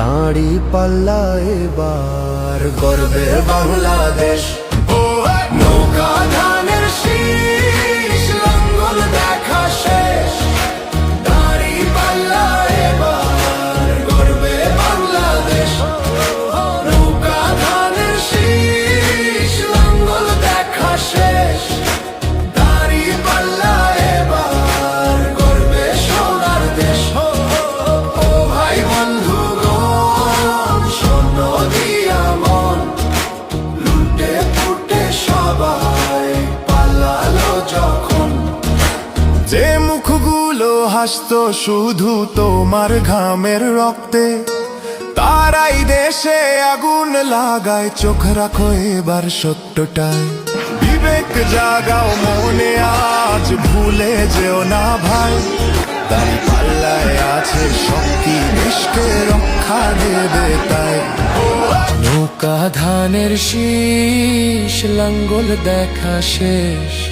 দাঁড়ি পাল্লা এবার গর্বে বাংলাদেশ। নৌকা ধানের শীষ মুখগুলো হাসতো শুধু তোমার ঘামের রক্তে। তারাই দেশে আগুন লাগায়, চোখ রাখো এবার সত্যটায়। বিবেক জাগাও মনে, আজ ভুলে যেও না ভাই। দাড়ি পাল্লায় আছে শক্তি দেশকে রক্ষা দেবে তাই। নৌকা ধানের শীষ, লাঙ্গল দেখা শেষ।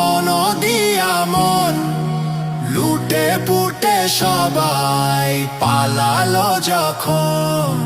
শোনো দিয়া মন লুটে পুটে সবাই পালালো যখন।